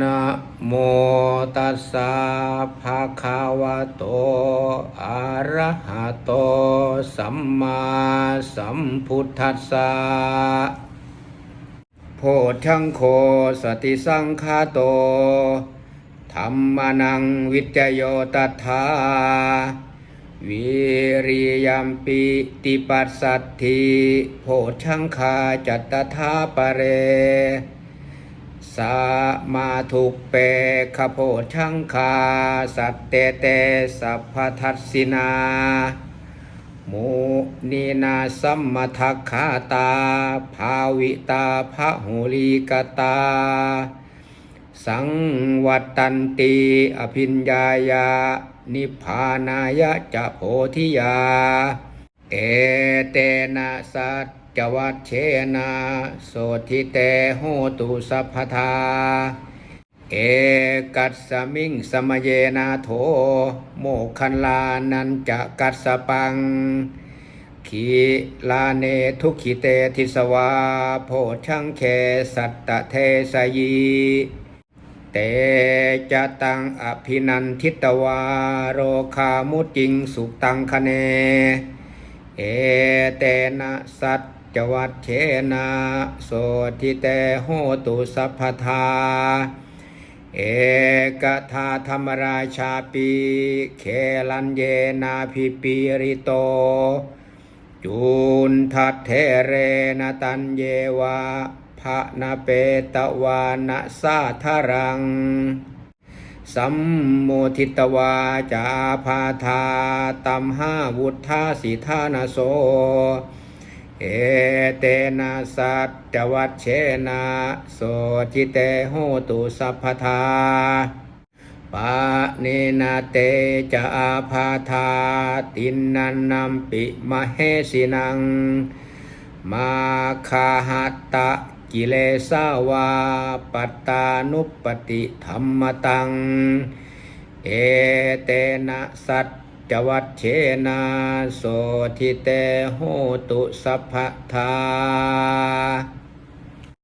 นะโมตัสสะภะคะวะโต อะระหะโต สัมมาสัมพุทธัสสะโพชังโคสติสังคาโต ธรรมนังวิจโยตัทธาวิริยัมปิติปัสสัตถิโพชังคาจัตตาปะเร สามาทุกเปขโพชังคา สัตเตเตสัพพทัสสินามุนีนาสัมมทัคขาตา ภาวิตาพระหุลีกตา สังวัตตันติอภิญญายา นิพานายะจะโพธิยา เอเตนะสัจจ วัชเชนะโสทิเตโหตุสัพพทา เอกัสสมิงสมเยนาโถ โมคันลานันจะกัสสปัง ขีลาเนทุกขิเตทิสวา โพชังเคสัตตเทสยีเตจะตังอภินันทิตวาโรคามุจิงสุตังคเน เอเตนะสัจ จวัตเชนะโสทิเตโหตุสัพพทา เอกทาธรรมราชาปีเคลันเยนาพิปิริโตจุนทัตเทเรนตันเยวาภะนาเปตวานะสาทารัง สัมโมทิตวาจาพาธาตัมหาวุธาสิธานาโส เอเตนะสัจจวัชเชนะโสจิเตโหตุสัพพทาปะเนนาเตจะอาพาธาตินนันนัมปิมเหสินัง มาคาหัตตะกิเลสาวาปัตตานุปติธรรมตัง เอเตนะสัจ จวัชเชนาโสทิเตโหตุสัพพทา